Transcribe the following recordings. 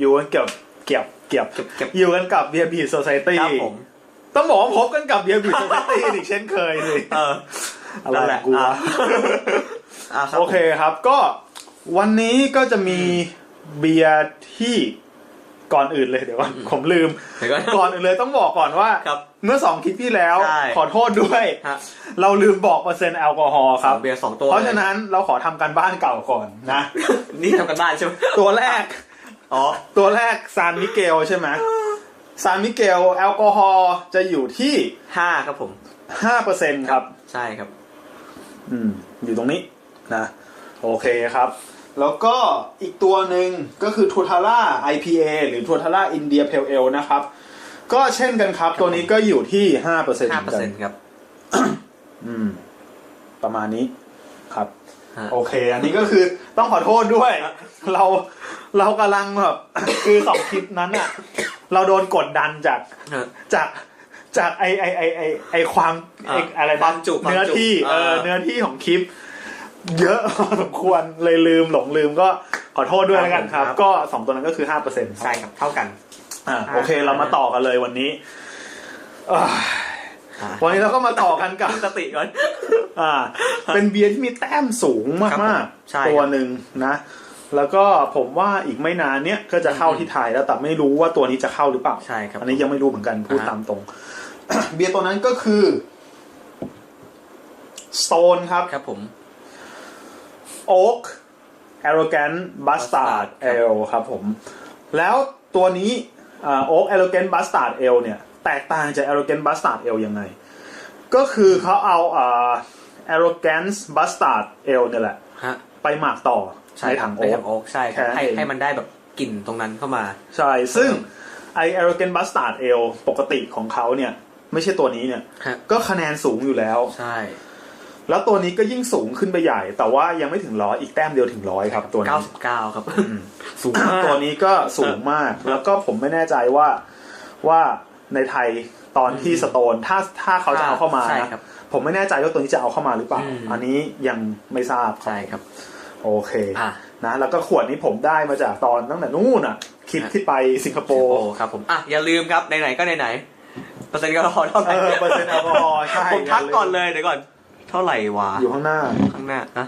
วัสดีครับก็อยู่กันเกี่ยวเกี่ยวเกี่ยวเก็บเก็บอยู่กันกับ b บี Society ครับผมต้องบอกว่าพบกันกับ b บี Society อีกเช่นเคยเลยเอออะไรนั่นแหละกูวะอะอะรับโอเคครับก็วันนี้ก็จะมีเบียร์ที่ก่อนอื่นเลยเดี๋ยวก่อนผมลืมเดี๋ยวก่อนก่อนอื่นเลยต้องบอกก่อนว่าครับเมื่อสองคลิปที่แล้วใช่ขอโทษด้วยฮะเราลืมบอกเปอร์เซ็นต์แอลกอฮอล์ครับเบียร์สองตัวเพราะฉะนั้นเราขอทำการบ้านเก่าก่อนนะ นี่ทำกันบ้านใช่ไหมตัวแรก อ๋อ ตัวแรกซานมิเกลใช่ไหมซานมิเกลแอลกอฮอล์จะอยู่ที่ห้าครับผม5%ครับ ใช่ครับ อืม อยู่ตรงนี้นะ โอเคครับ แล้วก็อีกตัวหนึ่งก็คือทัวทาร่า IPA หรือทัวทาร่าอินเดียเพลเอลนะครับ ก็เช่นกันครับ ตัวนี้ก็อยู่ที่5%เห้าหเปอมืร์อนเซ็กันนต์ครับ อืม ประมาณนี้ครับฮะ โอเค อันนี้ก็คือต้องขอโทษด้วย เราเรากำลังแบบคือสองคลิปนั้นอะเราโดนกดดันจากฮะจากจากไอไอไอไอไอความไออะอะไรควานะมจุความจุเนื้อที่เอออ่าเนื้อที่ของคลิป เยอะพอสมควรเลยลืมหลงลืมก็ขอโทษด้วยแล้วกันครับ ก็สองตัวนั้นก็คือห้าเปอร์เซ็นต์ใช่ครับเท่ากัน อ่าโอเคเรามาต่อกันเลยวันนี้อ่าอะ วันนี้เราก็มาต่อกันกับตั้งสติก่อนอ่า เป็นเบียร์ที่มีแต้มสูงครับมากผมใช่ๆตัวหนึ่งนะ แล้วก็ผมว่าอีกไม่นานเนี้ยก็จะเข้าที่ไทยแล้วแต่ไม่รู้ว่าตัวนี้จะเข้าหรือเปล่าใช่ครับอันนี้ยังไม่รู้เหมือนกันพูดอ่าฮะตามตรง เบียร์ตัวนั้นก็คือ Stone ครับครับผม Oak Arrogant Bastard Bastard ครับ Ale ครับผม แล้วตัวนี้อ่า Oak Arrogant Bastard Ale เนี่ย แตกต่างจาก Arrogant Bastard Ale ยังไง ก็คือเขาเอาอ่า Arrogance Bastard Ale เนี่ยแหละ ฮะไปหมักต่อใช่ในถังในโอ๊ถักงโอ๊กใช่ครับแค่นั้นให้เอง ให้มันได้แบบกลิ่นตรงนั้นเข้ามา ใช่ ซึ่งไอ Arrogant Bastard Ale ปกติของเขาเนี่ย ไม่ใช่ตัวนี้เนี่ย ฮะ ก็คะแนนสูงอยู่แล้ว ใช่แล้วตัวนี้ก็ยิ่งสูงขึ้นไปใหญ่ แต่ว่ายังไม่ถึงร้อยอีกแต้มเดียวถึงร้อยครับตัวเก้านี้สิบเก้าครับ สูงมาก ตัวนี้ก็สูงมาก แล้วก็ผมไม่แน่ใจว่าว่า ในไทยตอนที่สโตนถ้าถ้าเขาจะเอาเข้ามาใช่นะครับผมไม่แน่ใจว่าตัวนี้จะเอาเข้ามาหรือเปล่าอืมอันนี้ยังไม่ทราบครับใช่ครับ โอเคอะนะแล้วก็ขวดนี้ผมได้มาจากตอนตั้งแต่นู่นอะคลิปที่ไปสิงคโปโอ้ร์ครับผมอะอย่าลืมครับไหนๆก็ไหนๆเปอร์เซ็นต์แอลกอฮอล์เท่าไหเอร่อเปอร์เซ็นต์แอลกอฮอล์ใช่ผมทักก่อนเลยเดี๋ยวก่อน เท่าไหร่วะอยู่ข้างหน้าข้างหน้านะ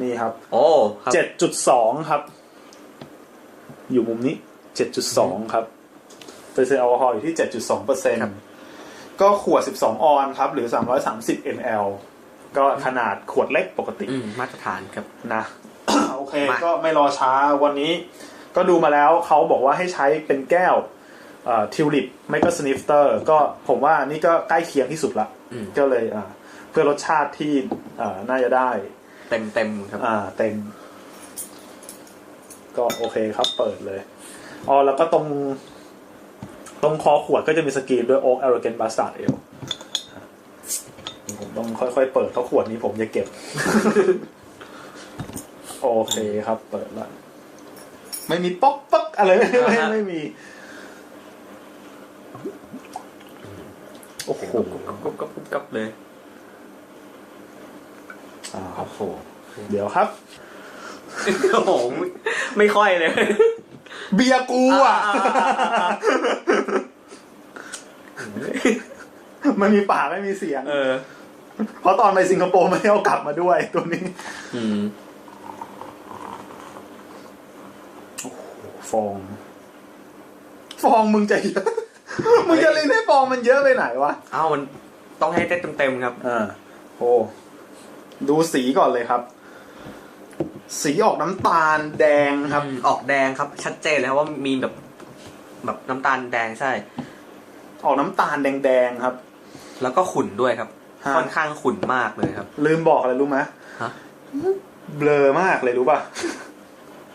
นี่ครับ โอ้ครับเจ็ดจุดสองครับ อยู่มุมนี้เจ็ดจุดสองครับ เปอร์เซ็นต์แอลกอฮอล์อยู่ที่เจ็ดจุดสองเปอร์เซ็นต์ก็ขวดสิบสองออนครับ หรือสามร้อยสามสิบมลก็ขนาดขวดเล็กปกติอืมมาตรฐานครับนะ โอเคมาก็ไม่รอช้าวันนี้ก็ดูมาแล้วเขาบอกว่าให้ใช้เป็นแก้วทิวลิปไม่ก็สนิฟเตอร์ก็ผมว่านี่ก็ใกล้เคียงที่สุดละอืมก็เลยอ่าเพื่อรสชาติที่อ่าน่าจะได้ เต็มเต็มๆครับ อ่า เต็ม ก็โอเคครับเปิดเลยอ๋อแล้วก็ตรง ตรงคอขวดก็จะมีสกรีนด้วย Oak Arrogant Bastard Ale ผมต้องค่อยๆเปิดเพราะขวดนี้ผมจะเก็บ โอเคครับ เปิดละไม่มีป๊อกป๊อกอะไรไม่ไม่อ่าฮะไม่มี โอ้โหกุ๊บกุ๊บกุ๊บกุ๊บกุ๊บกุ๊บเลย อ่าครับโอ้โหเดี๋ยวครับโอ้โหไม่ค่อยเลย เบียร์กูอะ มันมีปากไม่มีเสียง เออ เพราะตอนไปสิงคโปร์ไม่ได้เอากลับมาด้วยตัวนี้ อืมฟอง ฟองมึงจะเยอะมึงจะเล่นให้ฟองมันเยอะไปไหนวะเอ้ามันต้องให้เต็มเต็มๆครับอ่าโอ้ดูสีก่อนเลยครับ สีออกน้ำตาลแดงครับอืมออกแดงครับ ชัดเจนเลยครับว่ามีแบบ แบบน้ำตาลแดงใช่ ออกน้ำตาลแดงๆครับ แล้วก็ขุ่นด้วยครับ ฮะ ค่อนข้างขุ่นมากเลยครับ ลืมบอกอะไรรู้ไหมฮะเบลอมากเลยรู้ป่ะ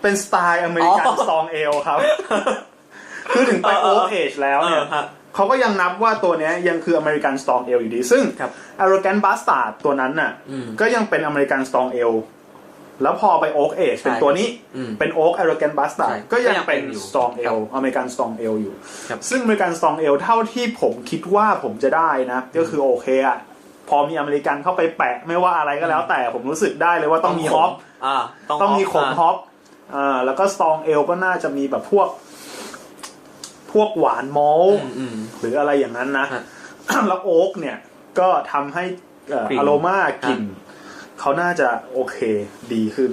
เป็นสไตล์อเมริกันอ๋อสตองเอลครับ คือถึงไปเอโออเออเอจแล้วเนี่ยออฮะเขาก็ยังนับว่าตัวเนี้ยยังคืออเมริกันสตองเอลอยู่ดี ซึ่ง ครับ Arrogant Bastard ตัวนั้นน่ะ อืม ก็ยังเป็นอเมริกันสตองเอล แล้วพอไปโอ๊กเอจใช่เป็นตัวนี้อืมเป็นโอ๊ก Arrogant Bastard ใช่ก็ยังก็ยังเป็นเป็นอยู่สตองเอครัลบอเมริกันสตองเอลอยู่ครับซึ่งอเมริกันสตองเอลเท่าที่ผมคิดว่าผมจะได้นะ ก็คือโอเคอะพอมีอเมริกันเข้าไปแปะไม่ว่าอะไรก็แล้วแต่ผมรู้สึกได้เลยว่าต้องมีฮอปอ่าต้องมีขมฮอปอ่าแล้วก็สตองเอลก็น่าจะมีแบบพวก พวกหวานมอลอืมอืมหรืออะไรอย่างนั้นนะฮะแล้วโอ๊กเนี่ยก็ทำให้เอ่อกลิ่นอโรมากลิ่น เขาน่าจะโอเคดีขึ้น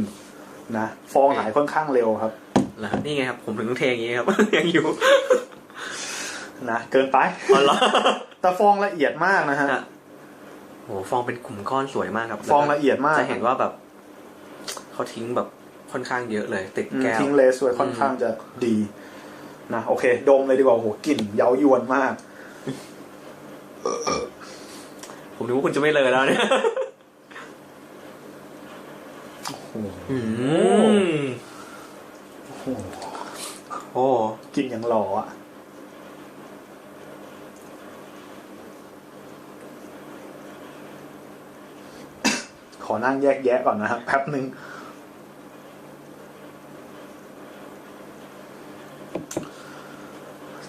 นะฟองหายค่อนข้างเร็วครับแล้วนี่ไงครับผมถึงต้องเทอย่างนี้ครับ ยังอยู่นะเกินไปอ๋อเหรอแต่ฟองละเอียดมากนะฮะฮะโหฟองเป็นกลุ่มก้อนสวยมากครับ ฟองละเอียดมากจะเห็นว่าแบบเขาทิ้งแบบค่อนข้างเยอะเลย ติดอืมแก้วทิ้งเลสไว้ค่อนข้างจะดีนะโอเค ดมเลยดีกว่าโอ้โหกลิ่นเย้ายวนมาก ผมนึกว่าคุณจะไม่เลยแล้วเนี่ย อืมโอ้โหโอ้กลิ่นอย่างหล่ออะขอนั่งแยกแยะก่อนนะครับแป๊บหนึ่ง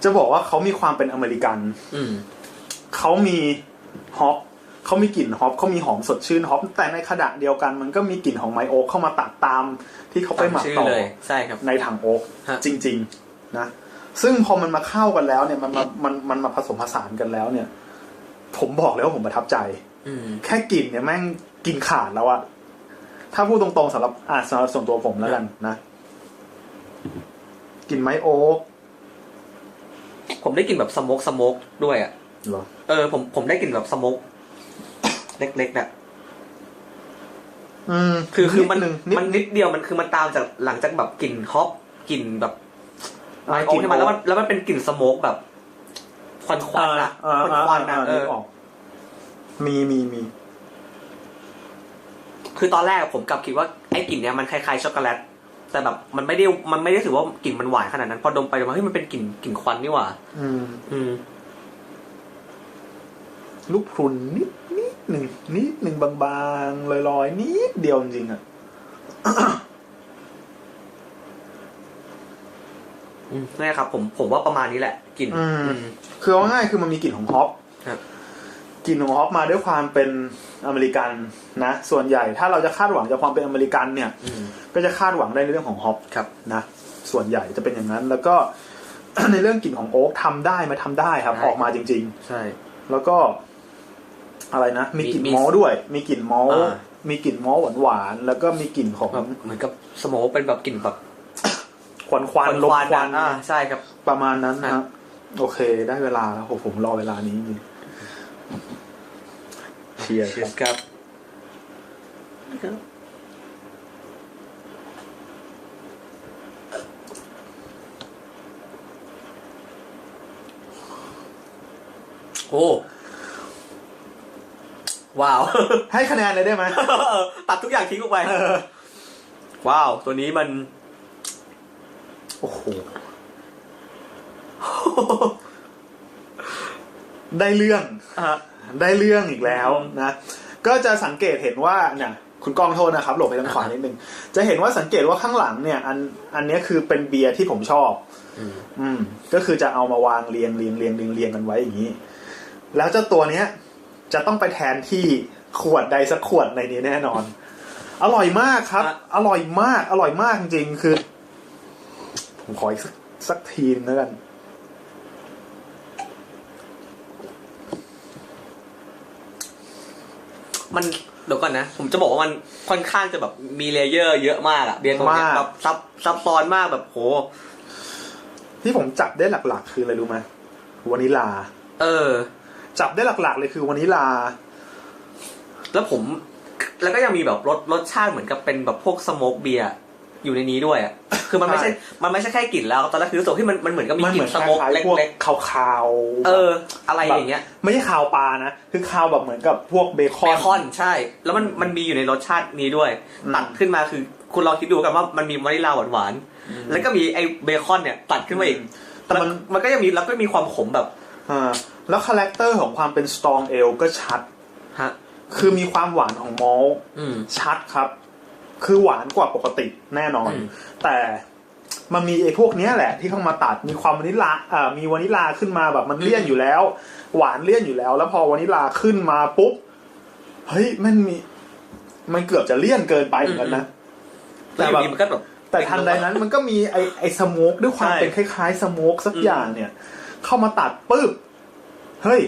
จะบอกว่าเขามีความเป็นอเมริกันอืมเขามีฮอป เขามีกลิ่นฮอปเขามีหอมสดชื่นฮอปแต่ในขณะเดียวกันมันก็มีกลิ่นของไมโอ๊กเข้ามาตัดตามที่เขาไปหมักชื่อต่อเลยใช่ครับในถังโอ๊กฮะจริง ๆ นะ ซึ่งพอมันมาเข้ากันแล้วเนี่ยมันมามันมันมาผสมผสานกันแล้วเนี่ย ผมบอกเลยว่าผมประทับใจอืมแค่กลิ่นเนี่ยแม่งกินขาดแล้วอะถ้าพูดตรงๆสำหรับอ่าสำหรับส่วนตัวผมแล้วกันนะกลิ่นไม้โอ๊กผมได้กลิ่นแบบสโมกสโมกด้วยอะเหรอเออผมผมได้กลิ่นแบบสโมก เล็กๆน่ะ อืมคือคือมันดนึงนิดมันนิดเดียวมันคือมันตามจากหลังจากแบบกลิ่นฮอปกลิ่นแบบอ่าไม้โอ๊กที่มันแล้วมันแล้วมันเป็นกลิ่นสโมกแบบ ควันควันๆอะอ่าควันอ่าควันๆอ่าอะเอนึอกออกมีมีมี คือตอนแรกผมกลับคิดว่าไอ้กลิ่นเนี้ยมันคล้ายๆช็อกโกแลตแต่แบบมันไม่ได้มันไม่ได้ถือว่ากลิ่นมันหวานขนาดนั้น พอดมไปดมมาเฮ้ยมันเป็นกลิ่นกลิ่นควันนี่หว่า อืม อืมลูกพรุนนิดนิด หนึ่งนิดหนึ่งบางๆลอยๆนิดเดียวจริงๆอะอืมนี่ครับ ผมผมว่าประมาณนี้แหละกลิ่นอืม อืม คือเอาง่ายๆคือมันมีกลิ่นของฮอปครับ กลิ่นของฮอปมาด้วยความเป็นอเมริกันนะ ส่วนใหญ่ถ้าเราจะคาดหวังจากความเป็นอเมริกันเนี่ย อืม ก็จะคาดหวังได้ในเรื่องของฮอปครับ นะ ส่วนใหญ่จะเป็นอย่างนั้น แล้วก็ ในเรื่องกลิ่นของโอ๊กทำได้ไหมาทำได้ครับ ได้ ออกมาจริง ใช่ ๆ แล้วก็ อะไรนะ มีกลิ่นมีมอลต์ด้วย มีกลิ่นมอลต์อ่ามีกลิ่นมอลต์หวานๆแล้วก็มีกลิ่นของแบบเหมือนกับสโมกเป็นแบบกลิ่นแบบควันควันๆลมควันอ่าใช่ครับ ประมาณนั้นครันะบโอเค ได้เวลาแล้วโอ้ผมรอเวลานี้จริงเชียร์เชีคยรับร์ครับโอ้ ว้าว ให้คะแนนเลยได้ไหมตัดทุกอย่างทิ้งออกไปเออว้าว ตัวนี้มัน โอ้โห ได้เรื่องอะได้เรื่องอีกแล้วอืมนะ ก็จะสังเกตเห็นว่าเนี่ยคุณกองโทษนะครับ หลบไปทางขวานิดนึง จะเห็นว่าสังเกตว่าข้างหลังเนี่ย อันอันเนี้ยคือเป็นเบียร์ที่ผมชอบอืมอืม ก็คือจะเอามาวางเรียงเรียงเรียงเรียงเรียงกันไว้อย่างนี้ แล้วเจ้าตัวเนี้ย จะต้องไปแทนที่ขวดใดสักขวดในนี้แน่นอน อร่อยมากครับอะอร่อยมาก อร่อยมากจริงๆคือ ผมขออีกสักสักทีนึงแล้วกัน มันเดี๋ยวก่อนนะ ผมจะบอกว่ามันค่อนข้างจะแบบมีเลเยอร์เยอะมากอะเบียร์ตัวเนี้ยมาก แบบซับซับซ้อนมากแบบโห ที่ผมจับได้หลักๆ คืออะไรรู้ไหมวานิลา เออ จับได้หลักๆ เลยคือวานิลา แล้วผม แล้วก็ยังมีแบบรสรสชาติเหมือนกับเป็นแบบพวกสโมกเบียร์อยู่ในนี้ด้วยอะคือมันไม่ใช่ใช่ มันไม่ใช่แค่กลิ่นแล้ว ตอนแรกคือรู้สึกที่มันมันเหมือนกับมีมันกเหลิ่มือนนสคโมกล้ายเๆพวกล็กคาวๆๆเออ อะไรอย่างเงี้ย ไม่ใช่คาวปลานะ คือคาวแบบเหมือนกับพวกเบคเบอนคอนใช่ แล้วมันมันมีอยู่ในรสชาตินี้ด้วยอืมตัดขึ้นมาคือคุณลองคิดดูกันว่ามันมีวานิลลาหวานๆ แล้วก็มีไอ้เบคอนเนี่ยตัดขึ้นมาอีก แต่มันมันก็ยังมีแล้วก็มีความขมแบบอ่า แล้วคาแรคเตอร์ของความเป็นสตรองเอลก็ชัด ฮะ คือมีความหวานของมอลต์อืม ชัดครับ คือหวานกว่าปกติแน่นอน อืม แต่มันมีไอ้พวกเนี้ยแหละ ที่เข้ามาตัดมีความวานิลาอ่ามีวานิลาขึ้นมาแบบมันเลี่ยนอยู่แล้ว หวานเลี่ยนอยู่แล้ว แล้วพอวานิลาขึ้นมาปุ๊บเฮ้ยมันมี มันเกือบจะเลี่ยนเกินไปเหมือนกันนะแล้วอยู่ดีมันก็แบบ แต่ทันใดนั้นมันก็มีไอไอสโมกด้วยความใช่ เป็นคล้ายๆสโมกสักอืมอย่างเนี่ย เข้ามาตัดปุ๊บ เฮ้ย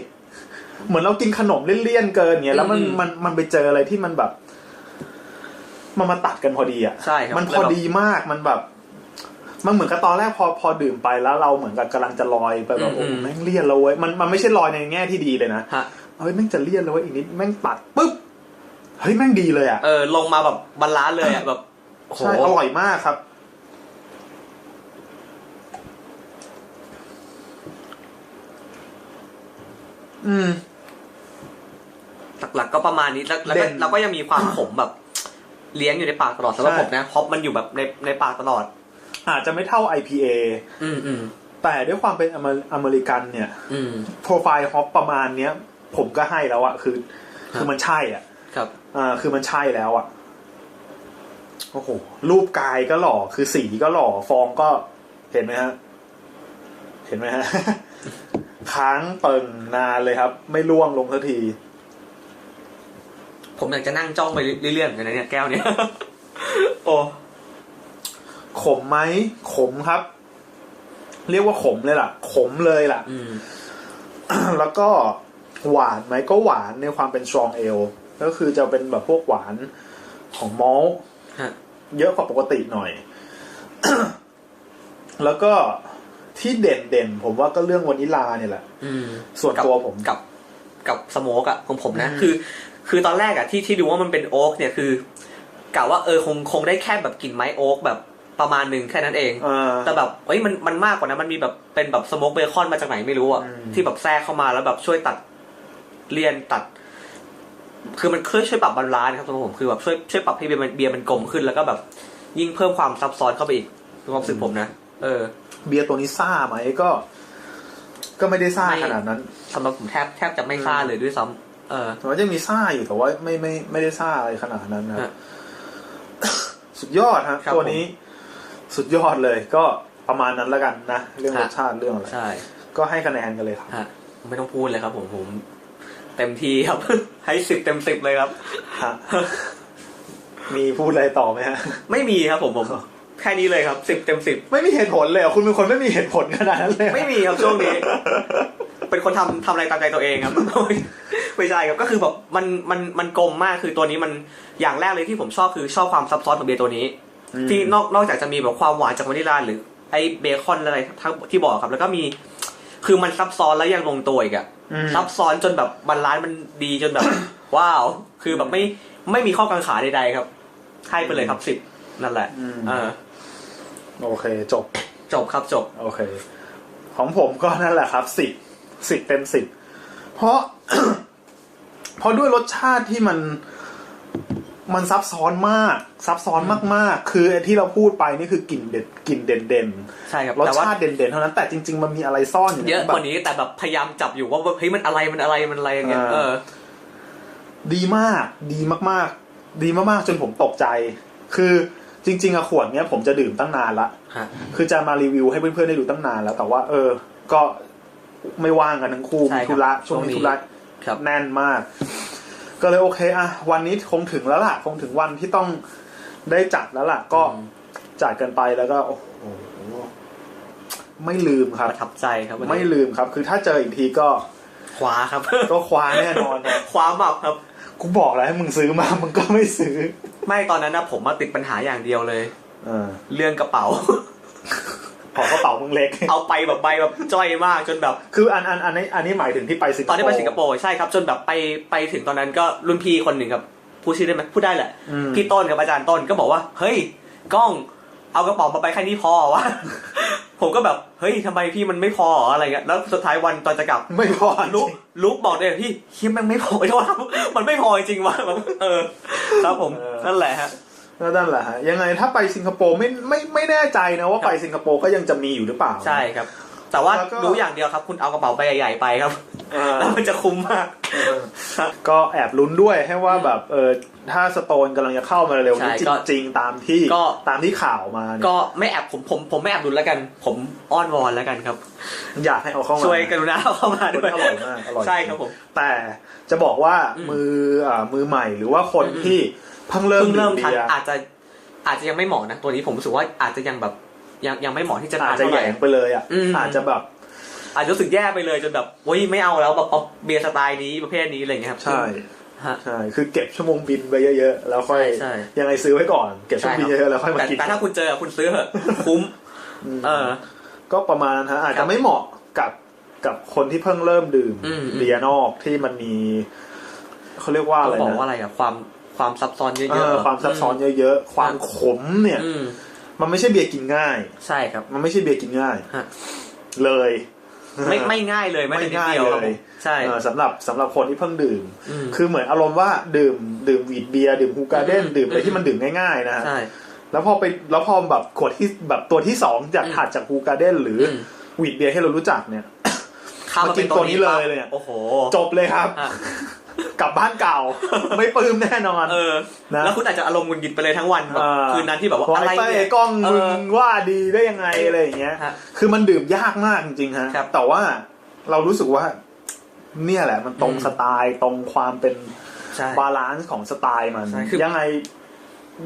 เหมือนเรากินขนมเลี่ยนๆเกินเนี่ยแล้วมันอืมมันมันไปเจออะไรที่มันแบบ มันมาตัดกันพอดีอะใช่ครับมันพอดีมากมันแบบ มันเหมือนกับตอนแรกพอพอดื่มไปแล้ว เราเหมือนกับกำลังจะลอยไปแบบอืมโอ้อืมแม่งเลี่ยนแล้วเว้ยมันมันไม่ใช่ลอยในแง่ที่ดีเลยนะฮะเฮ้ยแม่งจะเลี่ยนแล้วเว้ยอีกนิดแม่งตัดปุ๊บเฮ้ยแม่งดีเลยอะเออลงมาแบบบรรลานซ์เลยอะแบบโอ้โหใช่อร่อยมากครับ อืม หลักๆก็ประมาณนี้แล้วแล้วก็เด่น เราก็ยังมีความขมแบบ เลี้ยงอยู่ในปากตลอดสำหรับใช่ผมนะเพราะมันอยู่แบบในในปากตลอด อาจจะไม่เท่า IPA อืมอืมแต่ด้วยความเป็นอเมอเมริกันเนี่ย อืม โปรไฟล์ฮอปประมาณเนี้ย ผมก็ให้แล้วอะคือคือมันใช่อะครับ อ่าคือมันใช่แล้วอะโอ้โหรูปกายก็หล่อคือสีก็หล่อฟองก็เห็นไหมฮะ เห็นไหมฮะ ค้างเปิงนานเลยครับ ไม่ล่วงลงสักที ผมอยากจะนั่งจ้องไปเรื่อยๆเหมือนกันนะเนี่ยแก้วเนี้ยโอ้ขมไหมขมครับ เรียกว่าขมเลยล่ะ ขมเลยล่ะ อืม แล้วก็หวานไหมก็หวานในความเป็น strong ale ก็คือจะเป็นแบบพวกหวานของมอลต์ฮะ เยอะกว่าปกติหน่อย แล้วก็ ที่เด่นเด่นๆผมว่าก็เรื่องวานิลาเนี่ยแหละอืมส่วนตัวผมกับกับสโมกอะของผมนะอืมคือ คือตอนแรกอะที่ที่ดูว่ามันเป็นโอ๊กเนี่ยคือกะว่าเออคงคงได้แค่แบบกลิ่นไม้โอ๊กแบบประมาณหนึ่งแค่นั้นเองอ่าแต่แบบเอ้ยมันมันมากกว่านั้นมันมีแบบเป็นแบบสโมกเบคอนมาจากไหนไม่รู้อะอืมที่แบบแทรกเข้ามาแล้วแบบช่วยตัดเลียนตัด คือมันช่วยช่วยปรับบาลานซ์ครับสำหรับผมคือแบบช่วยช่วยปรับให้เบียร์มันเบียร์มันกลมขึ้นแล้วก็แบบยิ่งเพิ่มความซับซ้อนเข้าไปอีกในความรู้สึกผมนะ เออ เบียร์ตัวนี้ซ่าไหมก็ ก็ไม่ได้ซ่าไม่ ขนาดนั้นสำหรับผมแทบแทบจะไม่ซ่าเลยด้วยซ้ำเออ แต่ว่าจะมีซ่าอยู่แต่ว่าไม่ไม่ไม่ได้ซ่าอะไรขนาดนั้นนะฮะสุดยอดฮะครับตัวนี้ สุดยอดเลยก็ประมาณนั้นแล้วกันนะเรื่องรฮะสชาติเรื่องอะไรใช่ก็ให้คะแนนกันเลยครับ ฮะไม่ต้องพูดเลยครับ ผมผมเต็มที่ครับ ให้สิบเต็มสิบเลยครับ ฮะ มีพูดอะไรต่อไหมฮะ ไม่มีครับผมผม แค่นี้เลยครับสิบเต็มสิบไม่มีเหตุผลเลยเหรอคุณเป็นคนไม่มีเหตุผลขนาดนั้นเลยเหรอไม่มีครับช่วงนี้ เป็นคนทำทำอะไรตามใจตัวเองครับ ไม่ใช่ครับก็คือแบบมันมันมันกลมมากคือตัวนี้มันอย่างแรกเลยที่ผมชอบคือชอบความซับซ้อนของเบียร์ตัวนี้อืมที่นอกนอกจากจะมีแบบความหวานจากวานิลลาหรือไอเบคอนอะไรทั้งที่บอกครับ แล้วก็มี คือมันซับซ้อนแล้วยังลงตัวอีกอะอืมซับซ้อนจนแบบบรรลานซ์มันดีจนแบบ ว้าว คือแบบไม่ไม่มีข้อกังขาใดๆครับให้ไปเลยครับสิบนั่นแหละอืมเออ โอเค จบ จบครับจบ โอเค ของผมก็นั่นแหละครับสิบสิบเต็มสิบเพราะ เพราะด้วยรสชาติที่มันมันซับซ้อนมาก ซับซ้อนมากๆ คือไอ้ที่เราพูดไปนี่คือกลิ่นเด็ดกลิ่นเด่นใช่ครับๆรสแต่ว่าชาติเด่นๆเท่านั้นแต่จริง ๆ มันมีอะไรซ่อนอยู่เยอะแบบกว่านี้แต่แบบพยายามจับอยู่ว่าเฮ้ยมันอะไรมันอะไรมันอะไรอย่างเงี้ยอ่าเออ ดีมาก ดีมากๆ ดีมากๆ จนผมตกใจ คือ จริงๆอะขวดเนี้ยผมจะดื่มตั้งนานละฮะคือจะมารีวิวให้เพื่อนๆได้ดูตั้งนานแล้ว แต่ว่า เออ ก็ไม่ว่างกันทั้งคู่ใช่มีครับธุระช่วงช่วงนี้นี้ธุระครับแน่นมาก ก็เลยโอเคอะวันนี้คงถึงแล้วล่ะ คงถึงวันที่ต้องได้จัดแล้วล่ะ ก็อืมจัดกันไปแล้วก็โอ้โหไม่ลืมครับประทับใจครับวันนี้ไม่ลืมครับ คือถ้าเจออีกทีก็คว้าครับ ก็คว้าแน่นอนครับคว้าหมับครับ กูบอกแล้วให้มึงซื้อมา มึงก็ไม่ซื้อ ไม่ตอนนั้นนะผมมาติดปัญหาอย่างเดียวเลย เออเรื่องกระเป๋า ขอกระเป๋ามึงเล็ก เอาไปแบบใบแบบจ้อยมากจนแบบ คืออันอันอันนี้อันนี้หมายถึงที่ไปสิงคโปร์ตอนที่ไปสิงคโปร์ใช่ครับ จนแบบไปไปถึงตอนนั้นก็รุ่นพี่คนหนึ่งครับพูดชื่อได้ไหมพูดได้แหละ อืมพี่ต้นกับอาจารย์ต้นก็บอกว่า เฮ้ย กล้อง เอากระเป๋ามาไปแค่นี้พอวะ ผมก็แบบเฮ้ยทำไมพี่มันไม่พอเหรออะไรเงี้ยแล้วสุดท้ายวันตอนจะกลับไม่พอลุกลุกบอกเลยพี่เฮียมันไม่พอไอ้ว่ามันไม่พอจริงๆว่ะแบบเออครับผมนั่นแหละฮะแล้วนั่นแหละฮะยังไงถ้าไปสิงคโปร์ไม่ไม่ไม่แน่ใจนะว่าครับไปสิงคโปร์ก็ยังจะมีอยู่หรือเปล่าใช่ครับ แต่ว่าแล้วก็ รู้อย่างเดียวครับ คุณเอากระเป๋าใบใหญ่ๆไปครับ เออแล้วมันจะคุ้มมาก ก็แอบลุ้นด้วยให้ว่าแบบเออถ้าสโตนกำลังจะเข้ามาเร็วใช่นี้จก็ริงๆตามที่ก็ ตามที่ข่าวมาเนี่ยก็ไม่แอบผมผมผมไม่แอบดุนแล้วกัน ผมอ้อนวอนแล้วกันครับ อยากให้เอาเข้ามาช่วยกรุณาเอาเข้ามาด้วยอร่อยมากอร่อย ใช่ครับผม แต่จะบอกว่าอืมมืออ่ามือใหม่หรือว่าคนอืม ที่เพิ่งเริ่มเพิ่งเริ่มดื่ทันบียร์อาจจะอาจจะยังไม่เหมาะนะตัวนี้ผมรู้สึกว่าอาจจะยังแบบ ยังยังไม่เหมาะที่จะทาอานจจะเท่าแหไหยร่งไปเลยอะอืมอาจจะแบบ อาจจะรู้สึกแย่ไปเลยจนแบบโอ้ยไม่เอาแล้วแบบเอาเบียร์สไตล์นี้ประเภทนี้อะไรเงี้ยครับใช่ฮะใช่คือเก็บชั่วโมงบินไปเยอะๆแล้วค่อยใช่ใช่ยังไงซื้อไว้ก่อนเก็บชั่วโมงบินใช่ครับเยอะๆแล้วค่อยมาแต่กินแต่ถ้าคุณเจอคุณซื้อเถอะคุ้มมเออ ก็ประมาณนั้นฮะอาจครัจะบไม่เหมาะกับกับคนที่เพิ่งเริ่มดื่มอืมเบียร์นอกที่มันมีเขาเรียกว่าอะไรเขาบอกนะว่าอะไรอะความความซับซ้อนเยเออะอๆความซับซ้อนเยอะๆความขมเนี่ยอื มมันไม่ใช่เบียร์กินง่าย ใช่ครับ มันไม่ใช่เบียร์กินง่าย ฮะ เลย ไม่ไม่ง่ายเลยไม่แต่นิดเดียวไม่ครับง่ายเลยผมใช่ เออสำหรับสำหรับคนที่เพิ่งดื่ม อืม คือเหมือนอารมณ์ว่าดื่มดื่มวีดเบียร์ดื่มฮูการ์เด้นอืม ดื่มอะไรอืมที่มันดื่มง่ายๆนะฮะใช่ แล้วพอไปแล้วพอแบบขวดที่แบบตัวที่สองจากอืมถัดจากฮูการ์เด้นหรืออม วีดเบียร์ที่เรารู้จักเนี่ย ข้ามมาเป็นตัวนี้มากินตัวนี้ปั๊บเลยเนี่ยโอ้โหจบเลยครับ ฮะ กลับบ้านเก่า ไม่ปลื้มแน่นอนเออนะแล้วคุณอาจจะอารมณ์หงุดหงิดไปเลยทั้งวันแบบอ่าคืนนั้นที่แบบว่าพออะไรไอ้เต้ยเนี่ยกล้องเอมึองว่าดีได้ยังไงอะไรอย่างเงี้ยฮะคือมันดื่มยากมากจริงๆฮะครับแต่ว่าเรารู้สึกว่า เนี่ยแหละ มันตรงอืมสไตล์ตรงความเป็นใช่บาลานซ์ของสไตล์มันใช่คือยังไง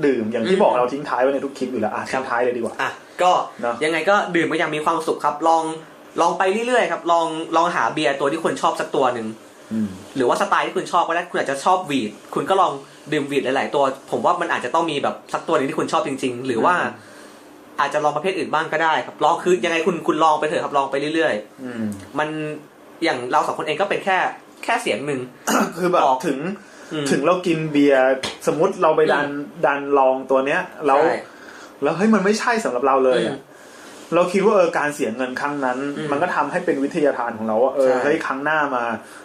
ดื่มอย่างที่อืมบอกเราทิ้งท้ายไว้ในทุกคลิปอยู่แล้วอะครับทิ้งท้ายเลยดีกว่าอะก็เนอะยังไงก็ดื่มก็ยังมีความสุขครับ ลองลองไปเรื่อยๆครับ ลองลองหาเบียร์ตัวที่คุณชอบสักตัวหนึ่งอืม หรือว่าสไตล์ที่คุณชอบก็ได้คุณอาจจะชอบวีดคุณก็ลองดื่มวีดหลาย ๆ ตัว ผมว่ามันอาจจะต้องมีแบบสักตัวหนึงที่คุณชอบจริง ๆ หรือว่าอืมอาจจะลองประเภทอื่นบ้างก็ได้ครับลองคือยังไงคุณคุณลองไปเถอะครับลองไปเรื่อยอืมๆมันอย่างเราสองคนเองก็เป็นแค่แค่เสียงหนึ่งคือแบบออกถึงอืมถึงเรากินเบียร์สมมติเราไปดันดันลองตัวเนี้ยแล้วใช่แล้วเฮ้ยมันไม่ใช่สำหรับเราเลยอือะม เราคิดว่าเออการเสียเงินครั้งนั้นอืมมันก็ทำให้เป็นวิทยาทานของเราว่าเออใช่เฮ้ยครั้งหน้ามา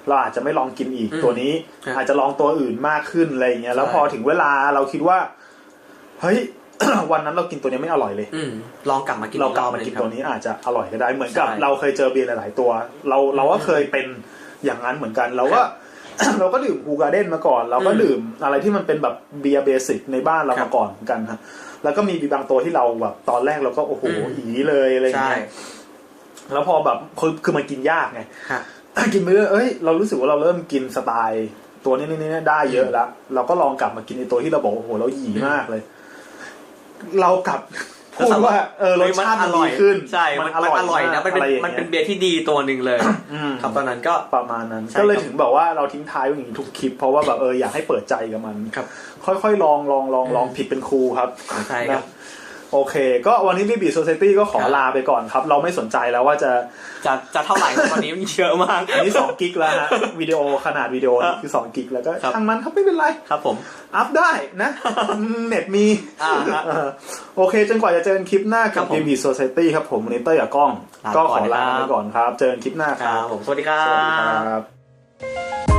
เราอาจจะไม่ลองกินอีกอืมตัวนี้ครับอาจจะลองตัวอื่นมากขึ้นอะไรอย่างเงี้ยแล้วใช่พอถึงเวลาเราคิดว่า เฮ้ยวันนั้นเรากินตัวนี้ไม่อร่อยเลยอืมลองกลับมากินเราอีกลับอบมาหงกินครับตัวนี้อาจจะอร่อยก็ได้ เหมือนกับใช่เราเคยเจอเบียร์หลาย ๆ ตัว เราเราก็เคยเป็นอย่างนั้นเหมือนกันเราก็เราก็ดื่มฮูการ์เด้นมาก่อน เราก็อืมดื่มอะไรที่มันเป็นแบบเบียร์เบสิกในบ้านเราครับมาก่อนเหมือนกันฮะ แล้วก็มีบางตัวที่เราแบบตอนแรกเราก็โอ้โหอืมอีเลยอะไรอย่างใช่เงี้ยแล้วพอแบบคือคือมันกินยากไงฮะกินไปเรื่อยเอ้ยเรารู้สึกว่าเราเริ่มกินสไตล์ตัวนี้นี่นี่ได้เยอะแล้วเราก็ลองกลับมากินในตัวที่เราบอกโอ้โหเราหยีมากเลย เรากลับ พูดว่าเออรสชาติมันดีขึ้นใช่มันมันอร่อยนะมันเป็นอะไรอย่างมันเงี้ยเป็นเบียร์ที่ดีตัวหนึ่งเลยอืมครับตอนนั้นก็ประมาณนั้นใช่ก็เลยครับถึงบอกว่าเราทิ้งท้ายไว้อย่างนี้ทุกคลิป เพราะว่าแบบเอออยากให้เปิดใจกับมันครับ ค่อยๆลองลองลองลองอืมผิดเป็นครูครับใช่ครับนะ โอเค ก็วันนี้บีบีโซเซตี้ก็ขอครับลาไปก่อนครับ เราไม่สนใจแล้วว่าจะจะจะเท่าไหร่ตอนนี้มันเยอะมาก อันนี้สองกิกแล้วฮะวิดีโอขนาดวิดีโอนี่คือสองกิกแล้วก็ครับช่างมันครับไม่เป็นไรครับผม อัพได้นะเน็ตมีอ่าฮะเออโอเค จนกว่าจะเจอกันคลิปหน้าครักับบผม BB Society ครับผมวันนี้เต้ยกับกล้องลาก็ก่ขอนอลานะครับไปก่อนครับ เจอกันคลิปหน้าคครัรับบผมสวัสดีครัสวัสดีคบรับ